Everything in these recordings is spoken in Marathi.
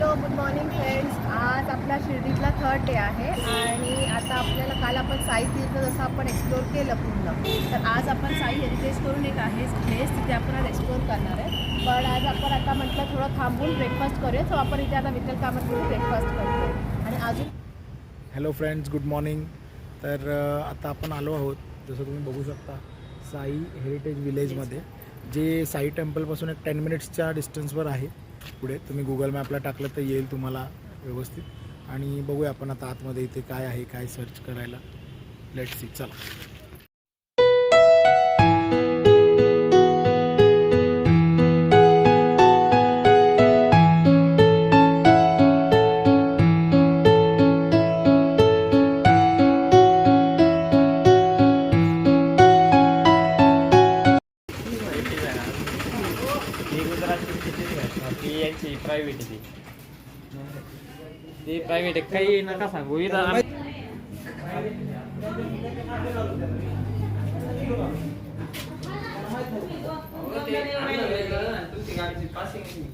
हॅलो गुड मॉर्निंग फ्रेंड्स आज आपला शिर्डीतला थर्ड डे आहे आणि आता आपल्याला काल आपण साई तीर्थ जसं आपण एक्सप्लोर केलं पूर्ण तर आज आपण साई हेरिटेज करून एक आहे प्लेस तिथे आपण आज एक्सप्लोर करणार आहे. पण आज आपण आता म्हटलं थोडं थांबून ब्रेकफास्ट करूया सो आपण इथे आता विठ्ठल कामतमध्ये ब्रेकफास्ट करतोय आणि अजून हॅलो फ्रेंड्स गुड मॉर्निंग तर आता आपण आलो आहोत जसं तुम्ही बघू शकता साई हेरिटेज विलेजमध्ये जे साई टेम्पलपासून एक टेन मिनिट्सच्या डिस्टन्सवर आहे. पुढे तुम्ही गुगल मॅपला टाकलं तर येईल तुम्हाला व्यवस्थित. आणि बघूया आपण आता आतमध्ये इथे काय आहे काय सर्च करायला. लेट सी चला. मिनिट काही नका सांगू इथं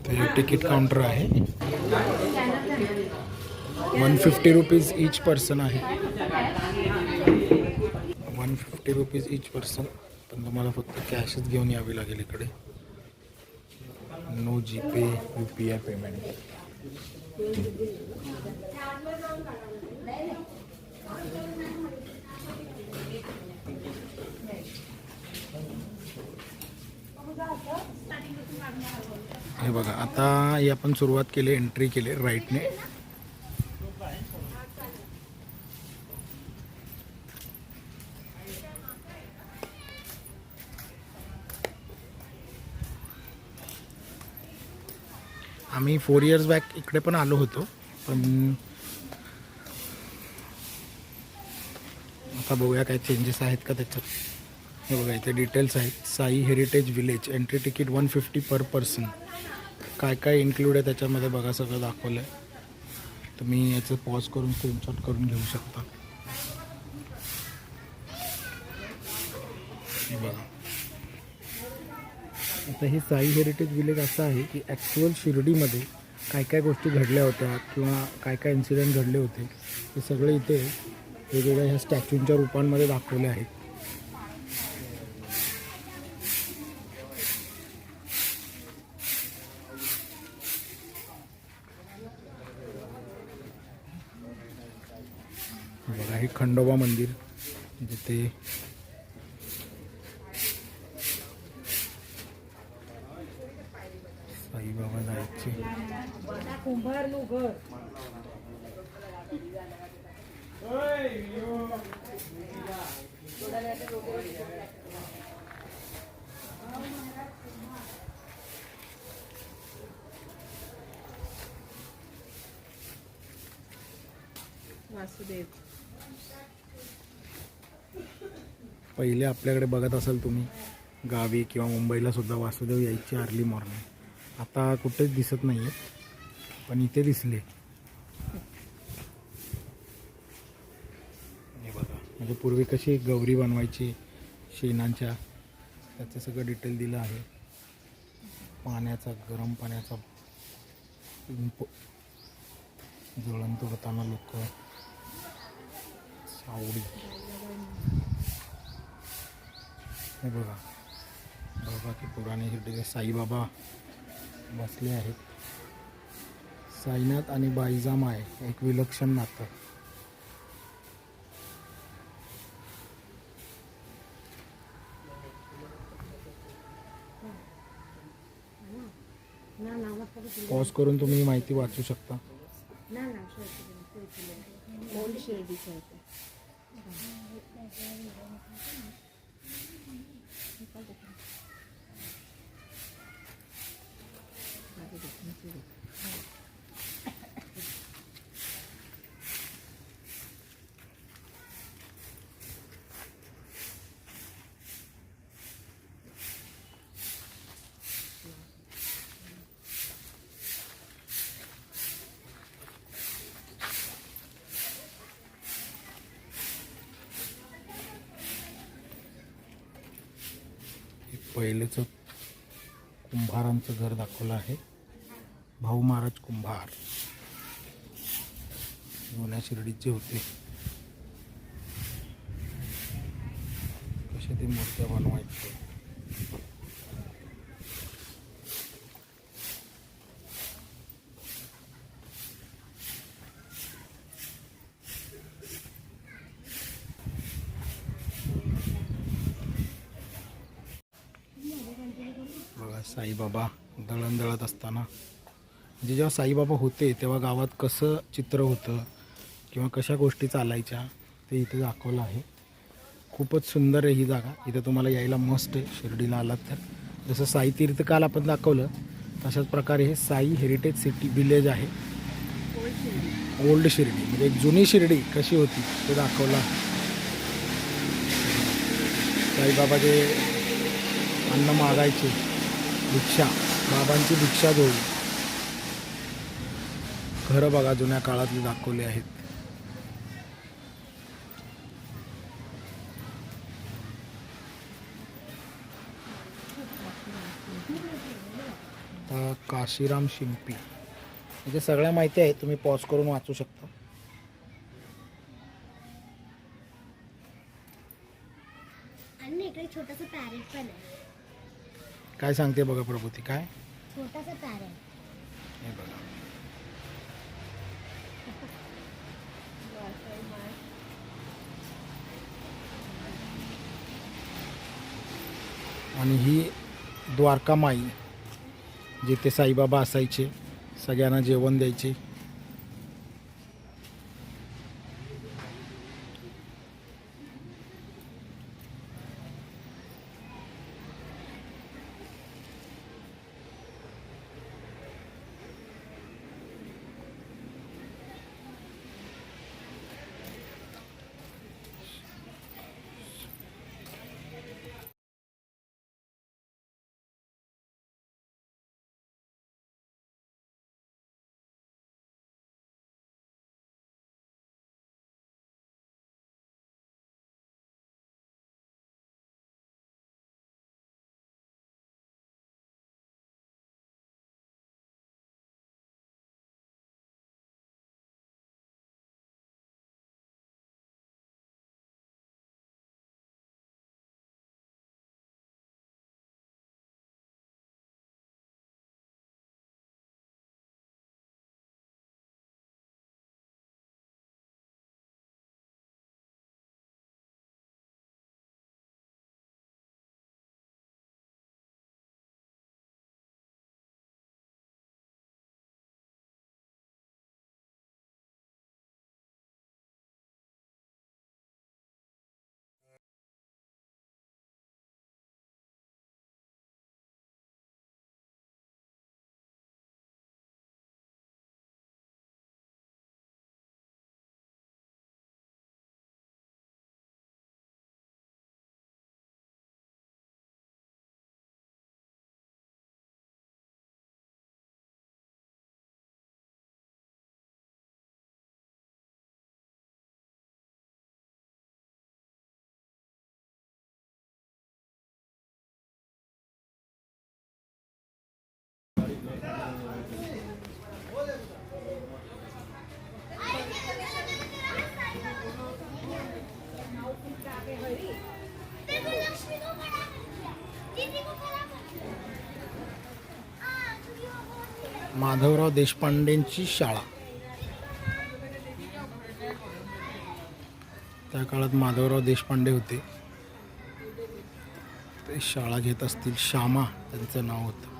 हे तिकीट काउंटर आहे. One fifty rupees each person आहे. One fifty rupees each person पण तुम्हाला फक्त कॅशच घेऊन यावी लागेल इकडे. No G pay U P I payment हे बघा आता आपण सुरुवात केली एंट्री केली राईटने मी फोर इयर्स बॅक इकडे पण आलो होतो. पण आता बघूया काय चेंजेस आहेत का त्याच्यात. हे बघा इथे डिटेल्स आहेत. Sai heritage village entry ticket one fifty per person काय काय इन्क्लूड आहे त्याच्यामध्ये बघा सगळं दाखवलं आहे तुम्ही याचं पॉज करून स्क्रीनशॉट करून घेऊ शकता. बघा. आता हे साई हेरिटेज विलेज असं आहे की ॲक्च्युअल शिर्डीमध्ये काय काय गोष्टी घडल्या होत्या किंवा काय काय इन्सिडेंट घडले होते हे सगळे इथे वेगवेगळ्या ह्या स्टॅच्यूंच्या रूपांमध्ये दाखवले आहेत. बघा हे खंडोबा मंदिर जिथे साईबाबा जायचे वासुदेव. पहिले आपल्याकडे बघत असाल तुम्ही गावी किंवा मुंबईला सुद्धा वासुदेव यायची अर्ली मॉर्निंग आता कुठेच दिसत नाही आहे पण इथे दिसले. हे बघा म्हणजे पूर्वी कशी गौरी बनवायची शेणांच्या त्याचं सगळं डिटेल दिलं आहे. पाण्याचा गरम पाण्याचा ज्वळंत जळण तोडताना लोक सावडी हे बघा बाबा की पुराणे साईबाबा बसले आहेत. साईनाथ आणि बाईजाम आहे एक विलक्षण नातं. पॉज करून तुम्ही माहिती वाचू शकता. पहिलेचं कुंभारांचं घर दाखवलं आहे. भाऊ महाराज कुंभार. जुन्या शिर्डीचे होते. कसे ते मूर्त्या बनवायचे बघा साईबाबा दळण दळत असताना. म्हणजे जेव्हा साईबाबा होते तेव्हा गावात कसं चित्र होतं किंवा कशा गोष्टी चालायच्या ते इथे दाखवलं आहे. खूपच सुंदर आहे ही जागा. इथं तुम्हाला यायला मस्त आहे शिर्डीला आलात तर. जसं साई तीर्थ काल आपण दाखवलं तशाच प्रकारे हे साई हेरिटेज सिटी विलेज आहे. ओल्ड शिर्डी म्हणजे एक जुनी शिर्डी कशी होती ते दाखवलं आहे. साईबाबा जे अन्न मागायचे. भिक्षा. बाबांची भिक्षा जोडी घरं बघा जुन्या काळातली दाखवली आहेत. आता काशीराम शिंपी. म्हणजे सगळ्या माहिती आहे तुम्ही पॉज करून वाचू शकता. आणि इकडे पॅरेट पण आहे. काय सांगते बघा प्रभूती काय? छोटासा पॅरेट हे बघा. आणि ही द्वारका माई जिथे साईबाबा असायचे सगळ्यांना जेवण द्यायचे माधवराव देशपांडेंची शाळा. त्या काळात माधवराव देशपांडे होते. ते शाळा घेत असतील. श्यामा त्यांचं नाव होतं.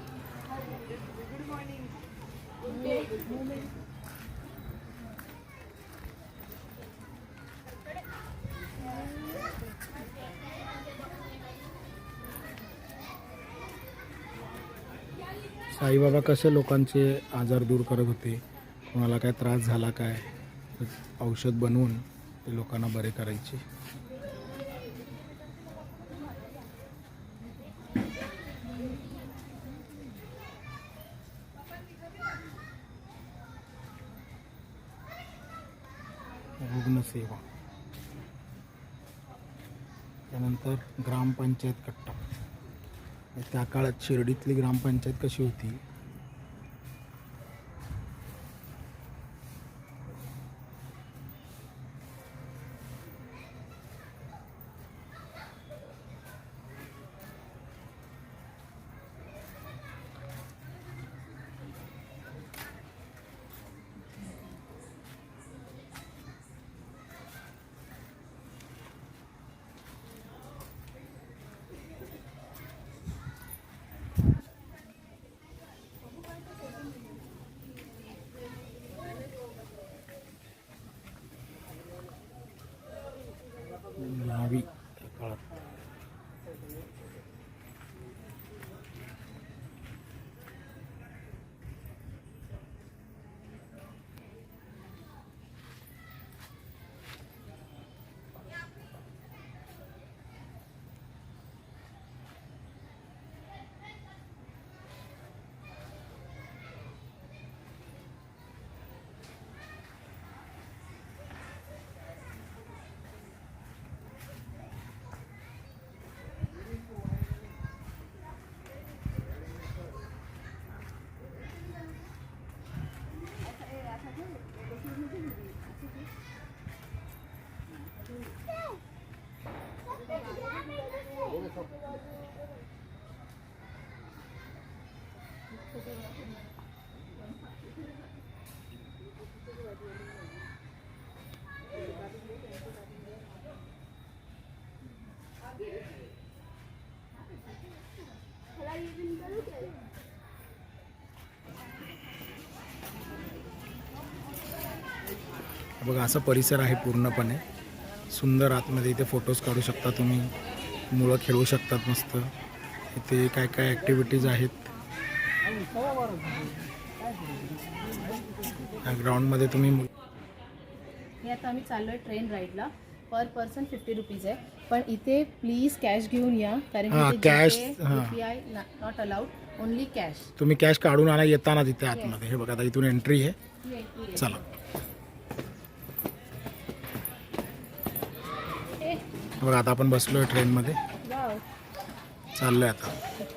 साईबाबा कसे लोकांचे आजार दूर करत होते कोणाला काय त्रास झाला काय औषध बनवून ते लोकांना बरे करायचे. रुग्णसेवा त्यानंतर ग्रामपंचायत कट्टा. त्या काळात शिर्डीतली ग्रामपंचायत कशी होती? बघा असा परिसर आहे पूर्णपणे. सुंदर आतमध्ये इथे फोटोज काढू शकता तुम्ही. मुलं खेळू शकतात मस्त. इथे काय काय ॲक्टिव्हिटीज आहेत. या ग्राउंडमध्ये तुम्ही हे आता आम्ही चाललो आहे ट्रेन राईडला पर पर्सन फिफ्टी रुपीज आहे. पण इथे प्लीज कॅश घेऊन या. कारण हां, की cash, हां. I not allowed only cash तुम्ही कॅश काढून आणा येताना तिथे आतमध्ये. हे बघा आता इथून एंट्री आहे. चला. बघा आता आपण बसलो आहे ट्रेनमध्ये चाललो आहे आता.